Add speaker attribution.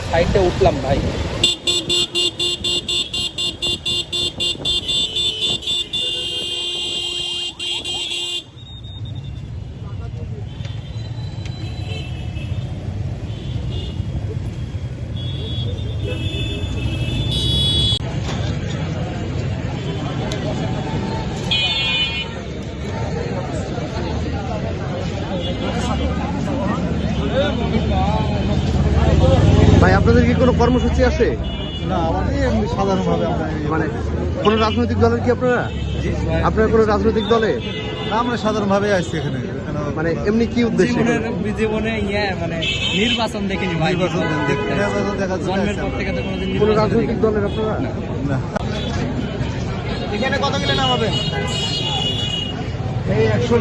Speaker 1: সাইডে উঠলাম ভাই।
Speaker 2: ভাই আপনাদের কি কোনো কর্মসূচি আছে?
Speaker 3: না আমাদের সাধারণভাবে আমরা
Speaker 2: মানে কোনো রাজনৈতিক দলের কি আপনারা? আপনারা কোনো রাজনৈতিক দলে?
Speaker 3: না, আমরা সাধারণভাবে আসছি এখানে এখানে
Speaker 2: মানে এমনি কি উদ্দেশ্যে?
Speaker 1: জীবনে ইয়ে মানে নির্বাচন দেখিনি ভাই
Speaker 3: নির্বাচন দেখ- নির্বাচন দেখার জন্য
Speaker 1: জন্মের পর থেকে তো কোনোদিন
Speaker 2: কোনো রাজনৈতিক দলের আপনারা?
Speaker 3: না।
Speaker 1: এখানে কত কিলো নামাবেন?
Speaker 3: এই একশো